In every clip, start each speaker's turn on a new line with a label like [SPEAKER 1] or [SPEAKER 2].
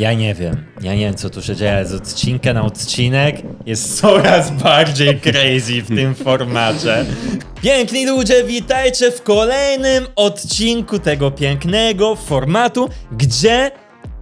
[SPEAKER 1] Ja nie wiem. Ja nie wiem, co tu się dzieje. Z odcinka na odcinek jest coraz bardziej crazy w tym formacie. Piękni ludzie, witajcie w kolejnym odcinku tego pięknego formatu, gdzie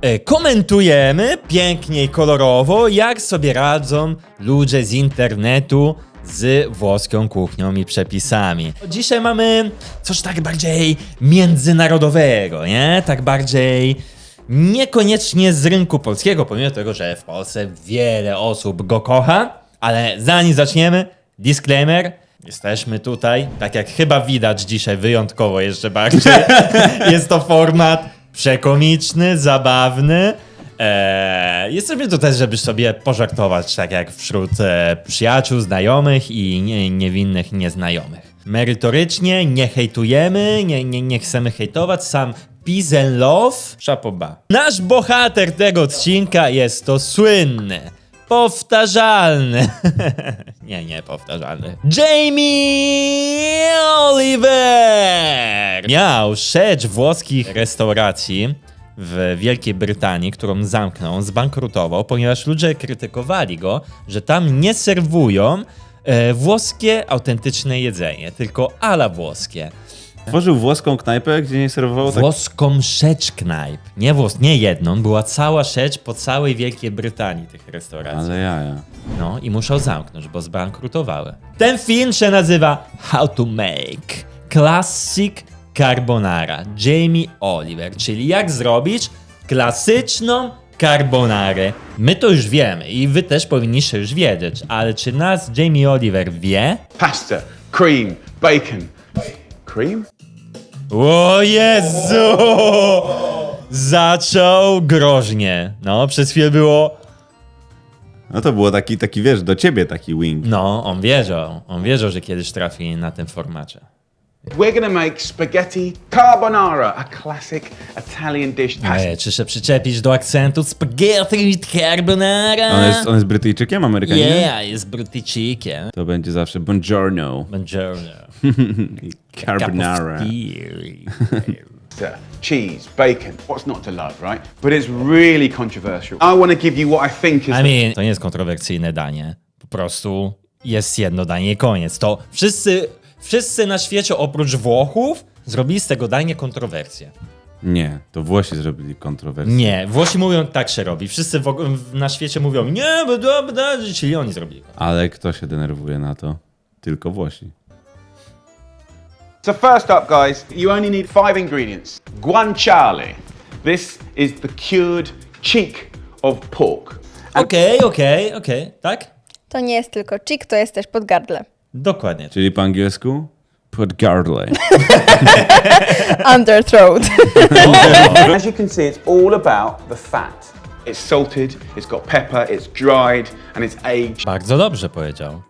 [SPEAKER 1] e, komentujemy pięknie i kolorowo, jak sobie radzą ludzie z internetu z włoską kuchnią i przepisami. Dzisiaj mamy coś tak bardziej międzynarodowego, nie? Tak bardziej niekoniecznie z rynku polskiego, pomimo tego, że w Polsce wiele osób go kocha, ale zanim zaczniemy, disclaimer, jesteśmy tutaj, tak jak chyba widać dzisiaj wyjątkowo jeszcze bardziej, jest to format przekomiczny, zabawny, Eee, jesteśmy tutaj, żeby sobie pożartować, tak jak wśród e, przyjaciół, znajomych i nie, niewinnych nieznajomych. Merytorycznie nie hejtujemy, nie, nie, nie chcemy hejtować, sam peace and love, szapoba. Nasz bohater tego odcinka jest to słynny, powtarzalny, nie, nie powtarzalny, Jamie Oliver! Miał sieć włoskich restauracji, w Wielkiej Brytanii, którą zamknął, zbankrutował, ponieważ ludzie krytykowali go, że tam nie serwują e, włoskie autentyczne jedzenie, tylko ala włoskie.
[SPEAKER 2] Tworzył włoską knajpę, gdzie nie serwował tak...
[SPEAKER 1] Włoską sieć knajp. Nie włos, nie jedną, była cała sieć po całej Wielkiej Brytanii tych restauracji.
[SPEAKER 2] Ale jaja.
[SPEAKER 1] No i muszą zamknąć, bo zbankrutowały. Ten film się nazywa How to Make Classic Carbonara. Jamie Oliver, czyli jak zrobić klasyczną carbonarę. My to już wiemy i wy też powinniście już wiedzieć, ale czy nas Jamie Oliver wie?
[SPEAKER 3] pasta, cream, bacon. Cream?
[SPEAKER 1] O Jezu! Zaczął groźnie. No, przez chwilę było
[SPEAKER 2] No to było taki, taki wiesz, do ciebie taki wing.
[SPEAKER 1] No, on wiedział. On wiedział, że kiedyś trafi na tym formacie.
[SPEAKER 3] We're gonna make spaghetti carbonara, a classic Italian dish. Pasta.
[SPEAKER 1] Ej, czy się przyczepić do akcentu spaghetti carbonara?
[SPEAKER 2] On jest, on jest Brytyjczykiem, Amerykaninem?
[SPEAKER 1] Yeah, jest Brytyjczykiem.
[SPEAKER 2] To będzie zawsze buongiorno,
[SPEAKER 1] Buongiorno.
[SPEAKER 2] carbonara.
[SPEAKER 3] Cheese, bacon. What's not to love, right? But it's really controversial. I want to give you what I think is
[SPEAKER 1] I mean, to nie jest kontrowersyjne danie. Po prostu jest jedno danie i koniec. To wszyscy, wszyscy na świecie oprócz Włochów zrobili z tego danie kontrowersję.
[SPEAKER 2] Nie, to Włosi zrobili kontrowersję.
[SPEAKER 1] Nie, Włosi mówią tak się robi. Wszyscy w, w, na świecie mówią nie, bo dobra, czyli oni zrobili.
[SPEAKER 2] Ale kto się denerwuje na to? Tylko Włosi.
[SPEAKER 3] So first up, guys, you only need five ingredients. Guanciale. This is the cured cheek of pork.
[SPEAKER 1] Okej, okej, okej, tak?
[SPEAKER 4] To nie jest tylko chick, to jest też podgardle.
[SPEAKER 1] Dokładnie.
[SPEAKER 2] Czyli po angielsku? Put gardle.
[SPEAKER 4] Underthroat.
[SPEAKER 3] As you can see, it's all about the fat. It's salted, it's got pepper, it's dried, and it's aged.
[SPEAKER 1] Bardzo dobrze powiedział,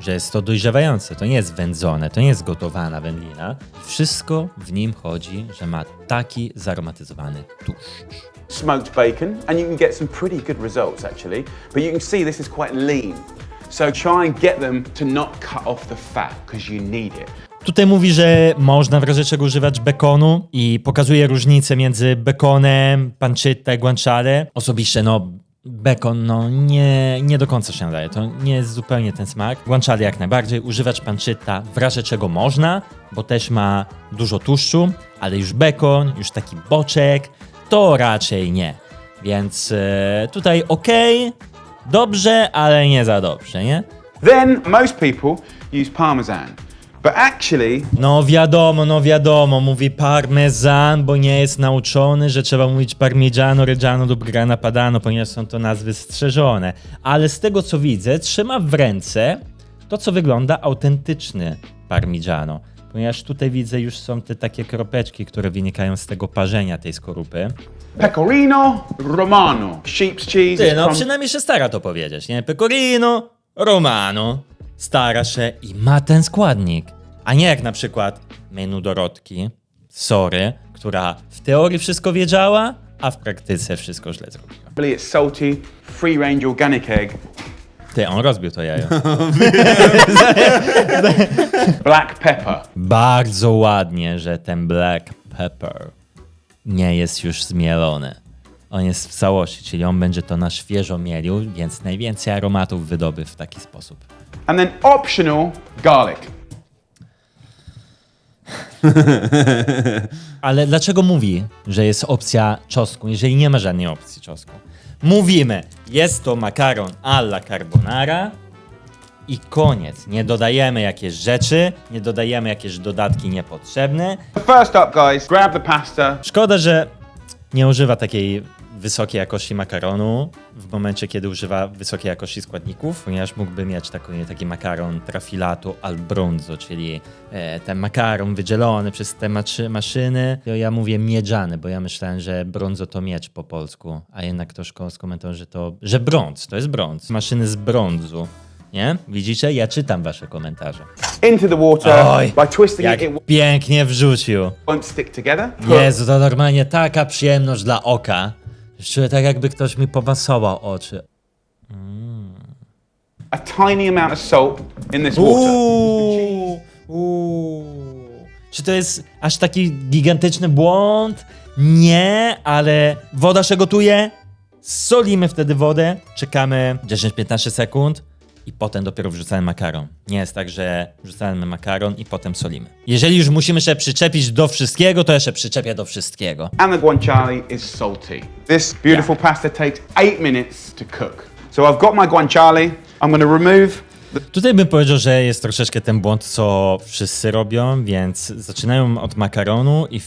[SPEAKER 1] że jest to dojrzewające. To nie jest wędzone, to nie jest gotowana wędlina. Wszystko w nim chodzi, że ma taki zaromatyzowany tłuszcz.
[SPEAKER 3] smoked bacon, and you can get some pretty good results actually. But you can see this is quite lean. So try and get them to not cut off the fat because you need it.
[SPEAKER 1] Tutaj mówi, że można w razie czego używać bekonu i pokazuje różnicę między bekonem, pancetta guanciale. Osobiście no bekon no nie, nie do końca się nadaje, to nie jest zupełnie ten smak. Guanciale jak najbardziej, używać pancetta w razie czego można, bo też ma dużo tłuszczu, ale już bekon, już taki boczek, to raczej nie. Więc e, tutaj okej, dobrze, ale nie za dobrze, nie?
[SPEAKER 3] Then most people use parmesan. But actually,
[SPEAKER 1] No wiadomo, no wiadomo, mówi parmezan, bo nie jest nauczony, że trzeba mówić parmigiano, reggiano lub grana padano, ponieważ są to nazwy strzeżone. Ale z tego co widzę, trzyma w ręce to, co wygląda autentyczny parmigiano. Ponieważ tutaj widzę już są te takie kropeczki, które wynikają z tego parzenia tej skorupy.
[SPEAKER 3] Pecorino romano, sheep's cheese.
[SPEAKER 1] Ty,
[SPEAKER 3] is
[SPEAKER 1] no
[SPEAKER 3] from-
[SPEAKER 1] przynajmniej się stara to powiedzieć, nie? Pecorino, Romano. Stara się i ma ten składnik. A nie jak na przykład menu Dorotki, sorry, która w teorii wszystko wiedziała, a w praktyce wszystko źle zrobiła.
[SPEAKER 3] It's salty, free range organic egg,
[SPEAKER 1] Ty, on rozbił to jajo.
[SPEAKER 3] black pepper.
[SPEAKER 1] Bardzo ładnie, że ten black pepper nie jest już zmielony. On jest w całości, czyli on będzie to na świeżo mielił, więc najwięcej aromatów wydoby w taki sposób.
[SPEAKER 3] And then optional garlic.
[SPEAKER 1] Ale dlaczego mówi, że jest opcja czosnku, jeżeli nie ma żadnej opcji czosnku? Mówimy, jest to makaron alla carbonara i koniec. Nie dodajemy jakieś rzeczy, nie dodajemy jakieś dodatki niepotrzebne.
[SPEAKER 3] First up, guys, grab the pasta.
[SPEAKER 1] Szkoda, że nie używa takiej wysokiej jakości makaronu w momencie, kiedy używa wysokiej jakości składników, ponieważ mógłby mieć taki, taki makaron trafilato al bronzo, czyli e, ten makaron wydzielony przez te maszyny. Ja, mówię miedziany, bo ja myślałem, że bronzo to miecz po polsku, a jednak ktoś ko- skomentował, że to, że brąz, to jest brąz. Maszyny z brązu. Nie? Widzicie? Ja czytam wasze komentarze.
[SPEAKER 3] Into the water
[SPEAKER 1] Oj,
[SPEAKER 3] by twisting
[SPEAKER 1] jak
[SPEAKER 3] it. It
[SPEAKER 1] pięknie wrzucił.
[SPEAKER 3] won't stick together.
[SPEAKER 1] Jezu, to normalnie taka przyjemność dla oka. Czuję tak, jakby ktoś mi pomasował oczy.
[SPEAKER 3] A tiny amount of salt in this water.
[SPEAKER 1] Uuu, uuu. Czy to jest aż taki gigantyczny błąd? Nie, ale woda się gotuje, solimy wtedy wodę, czekamy 10-15 sekund i potem dopiero wrzucamy makaron. Nie jest tak, że wrzucamy makaron i potem solimy. Jeżeli już musimy się przyczepić do wszystkiego, to ja się przyczepię do wszystkiego.
[SPEAKER 3] And the guanciale is salty. This beautiful pasta takes eight minutes to cook. So I've got my guanciale. I'm going to remove
[SPEAKER 1] Tutaj bym powiedział, że jest troszeczkę ten błąd, co wszyscy robią, więc zaczynają od makaronu i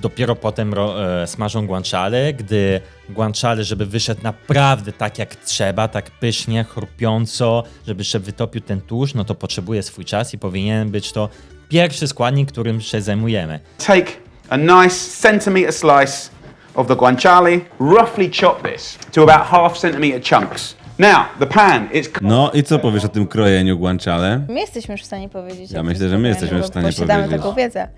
[SPEAKER 1] dopiero potem ro, e, smażą guanciale, gdy guanciale, żeby wyszedł naprawdę tak jak trzeba, tak pysznie, chrupiąco, żeby się wytopił ten tłuszcz, no to potrzebuje swój czas i powinien być to pierwszy składnik, którym się zajmujemy.
[SPEAKER 3] take a nice centimeter slice of the guanciale, roughly chop this to about half centimeter chunks. Now, the pan, it's
[SPEAKER 2] No i co powiesz o tym krojeniu guanciale?
[SPEAKER 4] My jesteśmy już w stanie powiedzieć.
[SPEAKER 2] Ja myślę, że my jesteśmy w stanie
[SPEAKER 4] posiadamy
[SPEAKER 2] powiedzieć.
[SPEAKER 4] taką wiedzę.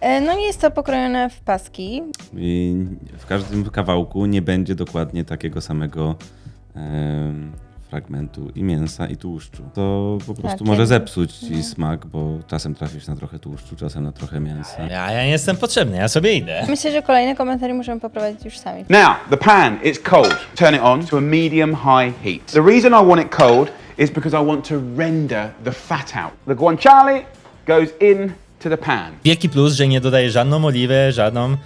[SPEAKER 4] E, No jest to pokrojone w paski.
[SPEAKER 2] I w każdym kawałku nie będzie dokładnie takiego samego em, fragmentu i mięsa, i tłuszczu. To po prostu
[SPEAKER 4] Tak,
[SPEAKER 2] może
[SPEAKER 4] jest.
[SPEAKER 2] zepsuć ci smak, bo czasem trafisz na trochę tłuszczu, czasem na trochę mięsa.
[SPEAKER 1] Ja, ja nie jestem potrzebny, ja sobie idę.
[SPEAKER 4] Myślę, że kolejne komentarze możemy poprowadzić już sami.
[SPEAKER 3] Now, the pan, it's cold. Turn it on to a medium high heat. The reason I want it cold is because I want to render the fat out. The guanciale goes in.
[SPEAKER 1] Wielki plus, że nie dodaje żadną oliwę, żadną,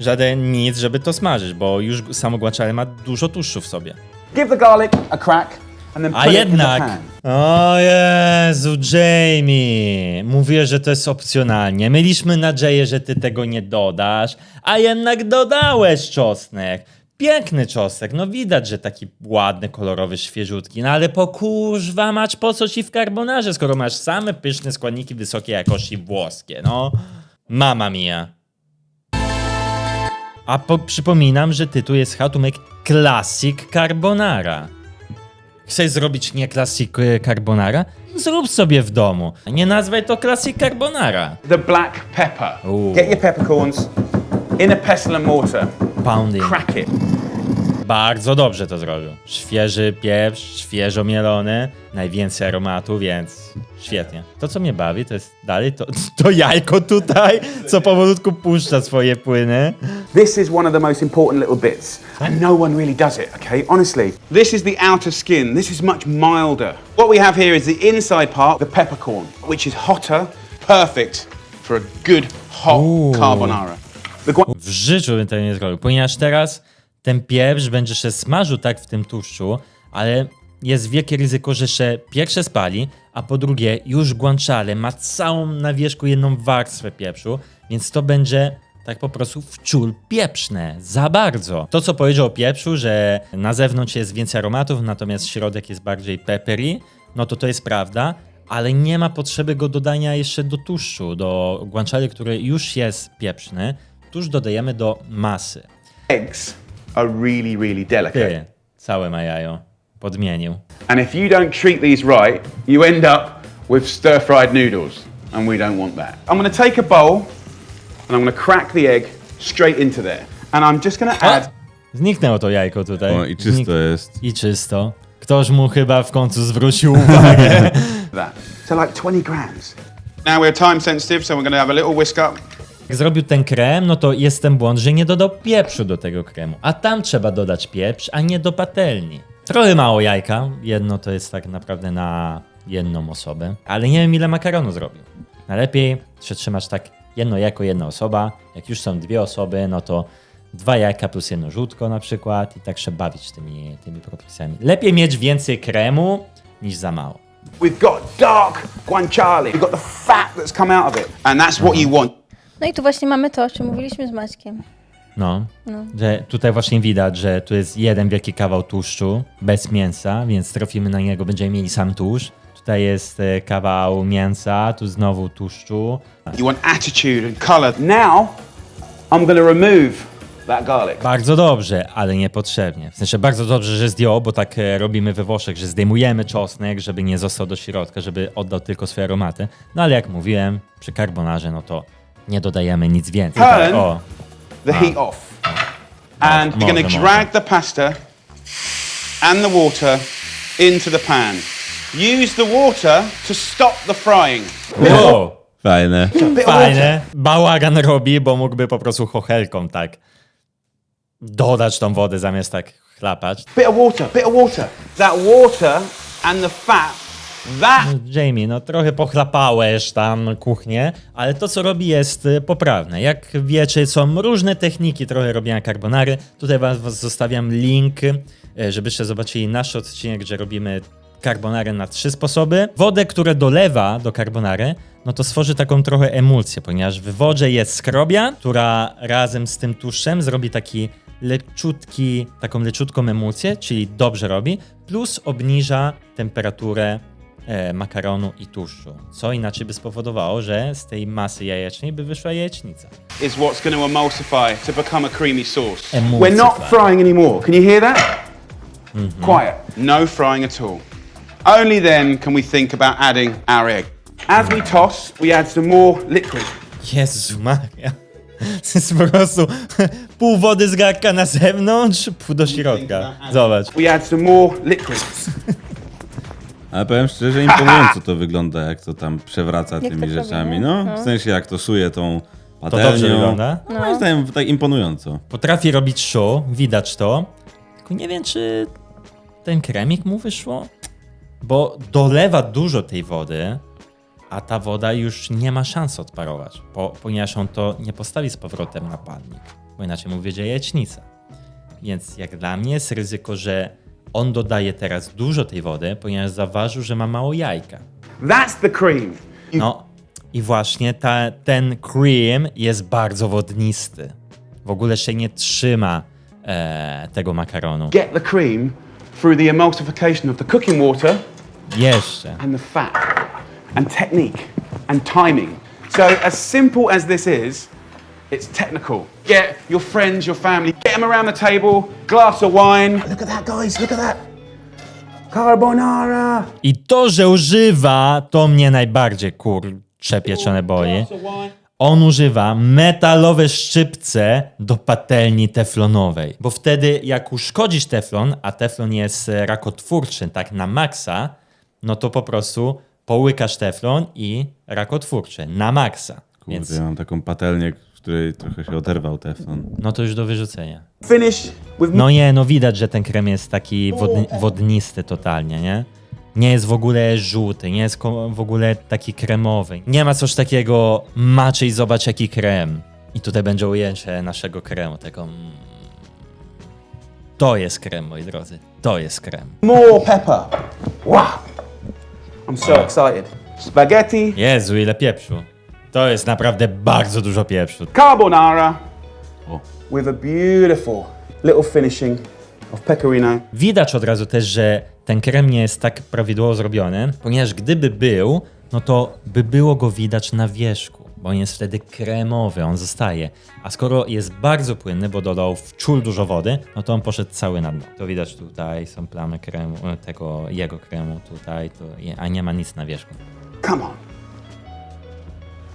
[SPEAKER 1] żaden nic, żeby to smażyć, bo już samo guanciale ma dużo tłuszczu w sobie.
[SPEAKER 3] Give the garlic a crack and then
[SPEAKER 1] A
[SPEAKER 3] put it in the
[SPEAKER 1] jednak...
[SPEAKER 3] pan.
[SPEAKER 1] O Jezu, Jamie! Mówię, że to jest opcjonalnie. Mieliśmy nadzieję, że ty tego nie dodasz, a jednak dodałeś czosnek. Piękny czosnek, no widać, że taki ładny, kolorowy, świeżutki, no ale po kurwa mać po co ci w carbonarze, skoro masz same pyszne składniki wysokiej jakości włoskie, no. Mama mia. A po, przypominam, że tytuł jest Make Classic Carbonara. Chcesz zrobić nie Classic e, Carbonara? Zrób sobie w domu. Nie nazwaj to Classic Carbonara.
[SPEAKER 3] The black pepper.
[SPEAKER 1] Ooh.
[SPEAKER 3] Get your peppercorns in a pestle and mortar.
[SPEAKER 1] Pounding.
[SPEAKER 3] Crack it.
[SPEAKER 1] Bardzo dobrze to zrobił. Świeży pieprz, świeżo mielony, najwięcej aromatu, więc świetnie. To, co mnie bawi, to jest dalej to, to jajko tutaj, co powolutku puszcza swoje płyny.
[SPEAKER 3] This is one of the most important little bits, and no one really does it, okay? Honestly. This is the outer skin. This is much milder. What we have here is the inside part, the peppercorn, which is hotter, perfect for a good hot carbonara.
[SPEAKER 1] W życiu bym tego nie zrobił, ponieważ teraz ten pieprz będzie się smażył tak w tym tłuszczu, ale jest wielkie ryzyko, że się pierwsze spali, a po drugie już guanciale ma całą na wierzchu jedną warstwę pieprzu, więc to będzie tak po prostu wciul pieprzne, za bardzo. To, co powiedział o pieprzu, że na zewnątrz jest więcej aromatów, natomiast środek jest bardziej peppery, no to to jest prawda, ale nie ma potrzeby go dodania jeszcze do tłuszczu, do guanciale, który już jest pieprzny. Tuż dodajemy do masy.
[SPEAKER 3] eggs are really, really delicate.
[SPEAKER 1] Ty, całe ma jajo. Podmienił.
[SPEAKER 3] And if you don't treat these right, you end up with stir fried noodles, and we don't want that. I'm gonna take a bowl, and I'm gonna crack the egg straight into there. And I'm just gonna add
[SPEAKER 1] Zniknęło to jajko tutaj.
[SPEAKER 2] O, i czysto jest.
[SPEAKER 1] I czysto. Ktoś mu chyba w końcu zwrócił uwagę.
[SPEAKER 3] that. So like 20 grams. Now we're time sensitive, so we're going to have a little whisk up.
[SPEAKER 1] Jak zrobił ten krem, no to jest ten błąd, że nie dodał pieprzu do tego kremu. A tam trzeba dodać pieprz, a nie do patelni. Trochę mało jajka. Jedno to jest tak naprawdę na jedną osobę. Ale nie wiem ile makaronu zrobił. Najlepiej przetrzymasz tak jedno jajko, jedna osoba. Jak już są dwie osoby, no to dwa jajka plus jedno żółtko na przykład i tak się bawić tymi, tymi proporcjami. Lepiej mieć więcej kremu niż za mało.
[SPEAKER 3] We've got dark guanciale. We've got the fat that's come out of it. And that's what you want.
[SPEAKER 4] No i tu właśnie mamy to, o czym mówiliśmy z Maćkiem.
[SPEAKER 1] No,
[SPEAKER 4] No.
[SPEAKER 1] że tutaj właśnie widać, że tu jest jeden wielki kawał tłuszczu bez mięsa, więc trafimy na niego, będziemy mieli sam tłuszcz. Tutaj jest e, kawał mięsa, tu znowu tłuszczu.
[SPEAKER 3] You want attitude and colour. Now, I'm going to remove that garlic.
[SPEAKER 1] Bardzo dobrze, ale niepotrzebnie. W sensie bardzo dobrze, że zdjął, bo tak e, robimy we Włoszech, że zdejmujemy czosnek, żeby nie został do środka, żeby oddał tylko swoje aromaty. No ale jak mówiłem, przy carbonarze, no to nie dodajemy nic więcej.
[SPEAKER 3] Turn.
[SPEAKER 1] O,
[SPEAKER 3] the heat off. And you're going to drag the pasta and the water into the pan. Use the water to stop the frying.
[SPEAKER 1] wow.
[SPEAKER 2] Fajne.
[SPEAKER 3] Bit of water.
[SPEAKER 1] Fajne. Bałagan robi, bo mógłby po prostu chochelką tak dodać tą wodę zamiast tak chlapać.
[SPEAKER 3] Bit of water, bit of water. That water and the fat, that
[SPEAKER 1] Jamie, no trochę pochlapałeś tam kuchnię, ale to co robi jest y, poprawne. Jak wiecie, są różne techniki trochę robienia carbonary. Tutaj was zostawiam link, y, żebyście zobaczyli nasz odcinek, gdzie robimy carbonarę na trzy sposoby. Wodę, która dolewa do carbonary, no to stworzy taką trochę emulsję, ponieważ w wodzie jest skrobia, która razem z tym tłuszczem zrobi taki leciutki, taką leciutką emulsję, czyli dobrze robi, plus obniża temperaturę makaronu i tłuszczu, co inaczej by spowodowało, że z tej masy jajecznej by wyszła jajecznica.
[SPEAKER 3] is what's going to emulsify to become a creamy sauce.
[SPEAKER 1] Emulsify.
[SPEAKER 3] We're not frying anymore. Can you hear that? Quiet. No frying at all. Only then can we think about adding our egg. As we toss, we add some more liquid.
[SPEAKER 1] Jezu Maria. To jest po prostu pół wody z garka na zewnątrz, pół do środka. Zobacz.
[SPEAKER 3] We add some more liquid.
[SPEAKER 2] Ale powiem szczerze, imponująco to wygląda, jak to tam przewraca
[SPEAKER 4] Jak
[SPEAKER 2] tymi rzeczami. No,
[SPEAKER 4] No.
[SPEAKER 2] w sensie jak to suje tą
[SPEAKER 1] To
[SPEAKER 2] patelnią.
[SPEAKER 1] dobrze wygląda.
[SPEAKER 2] No. Moim zdaniem tak imponująco.
[SPEAKER 1] Potrafi robić show, widać to. Tylko nie wiem, czy ten kremik mu wyszło. Bo dolewa dużo tej wody, a ta woda już nie ma szans odparować, po, ponieważ on to nie postawi z powrotem na palnik, bo inaczej mu wiedzie jajecznica. Więc jak dla mnie jest ryzyko, że on dodaje teraz dużo tej wody, ponieważ zauważył, że ma mało jajka.
[SPEAKER 3] That's the cream.
[SPEAKER 1] No i właśnie ta, ten cream jest bardzo wodnisty. W ogóle się nie trzyma e, tego makaronu.
[SPEAKER 3] get the cream through the emulsification of the cooking water
[SPEAKER 1] Jeszcze.
[SPEAKER 3] and the fat, and technique, and timing. So, as simple as this is, it's technical. Get your friends, your family, get them around the table, glass of wine. Look at that, guys, look at that. Carbonara.
[SPEAKER 1] I to, że używa, to mnie najbardziej kurcze pieczone boi.
[SPEAKER 3] Glass of wine.
[SPEAKER 1] On używa metalowe szczypce do patelni teflonowej, bo wtedy jak uszkodzisz teflon, a teflon jest e, rakotwórczy tak na maksa, no to po prostu połykasz teflon i rakotwórczy na maksa.
[SPEAKER 2] Kurde,
[SPEAKER 1] Więc
[SPEAKER 2] ja mam taką patelnię, której trochę się oderwał teflon.
[SPEAKER 1] no to już do wyrzucenia.
[SPEAKER 3] Finish with
[SPEAKER 1] No nie, no widać, że ten krem jest taki wodny, wodnisty totalnie, nie? Nie jest w ogóle żółty, nie jest w ogóle taki kremowy. Nie ma coś takiego, maczyj, zobacz jaki krem. I tutaj będzie ujęcie naszego kremu, tego... To jest krem, moi drodzy, to jest krem.
[SPEAKER 3] more pepper. Wow. I'm so excited. Spaghetti,
[SPEAKER 1] Jezu, ile pieprzu. To jest naprawdę bardzo dużo pieprzu.
[SPEAKER 3] carbonara
[SPEAKER 2] O.
[SPEAKER 3] with a beautiful little finishing of pecorino.
[SPEAKER 1] Widać od razu też, że ten krem nie jest tak prawidłowo zrobiony, ponieważ gdyby był, no to by było go widać na wierzchu, bo on jest wtedy kremowy, on zostaje. A skoro jest bardzo płynny, bo dodał w czul dużo wody, no to on poszedł cały na dno. To widać tutaj, są plamy kremu, tego jego kremu tutaj, a nie ma nic na wierzchu.
[SPEAKER 3] Come on.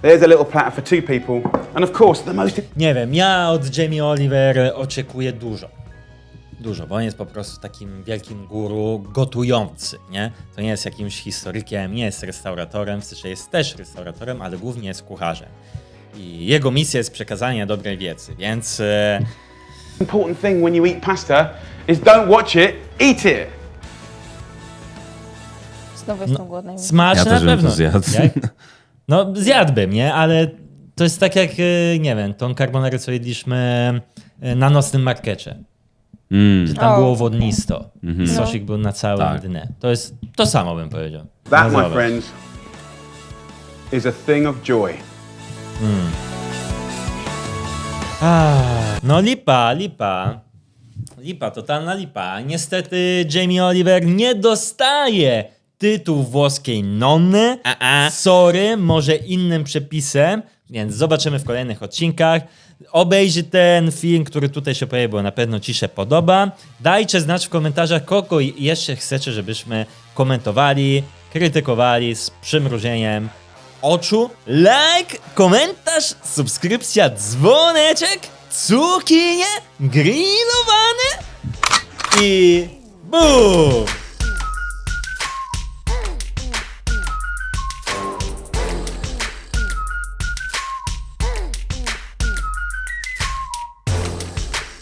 [SPEAKER 3] There's a little platter for two people. And of course, the most
[SPEAKER 1] Nie wiem, ja od Jamie Oliver oczekuję dużo. Dużo, bo on jest po prostu takim wielkim guru gotujący, nie? To nie jest jakimś historykiem, nie jest restauratorem, w sensie jest też restauratorem, ale głównie jest kucharzem. i jego misja jest przekazanie dobrej wiedzy, więc e,
[SPEAKER 3] important thing when you eat pasta is don't watch it, eat it.
[SPEAKER 4] Znowu jestem głodna. i-
[SPEAKER 1] smaczne
[SPEAKER 2] Ja też
[SPEAKER 1] na
[SPEAKER 2] bym to
[SPEAKER 1] pewno.
[SPEAKER 2] zjadł.
[SPEAKER 1] Jak? No zjadłbym, nie? Ale to jest tak jak, e, nie wiem, tą carbonarę, co jedliśmy e, na nocnym markecie.
[SPEAKER 2] Mm.
[SPEAKER 1] Tam
[SPEAKER 4] O.
[SPEAKER 1] było wodnisto.
[SPEAKER 2] Mhm.
[SPEAKER 1] Sosik był na całym
[SPEAKER 2] Tak.
[SPEAKER 1] dnie. To jest to samo bym powiedział.
[SPEAKER 3] That,
[SPEAKER 1] No
[SPEAKER 3] my friends, is a thing of joy.
[SPEAKER 1] Ah, no lipa, lipa. Lipa, totalna lipa. Niestety Jamie Oliver nie dostaje tytułu włoskiej nonny. A, a. Sorry, może innym przepisem, więc zobaczymy w kolejnych odcinkach. Obejrzyj ten film, który tutaj się pojawił, bo na pewno ci się podoba. Dajcie znać w komentarzach, kogo jeszcze chcecie, żebyśmy komentowali, krytykowali z przymrużeniem oczu, like, komentarz, subskrypcja, dzwoneczek, cukinie, grillowane i BUM!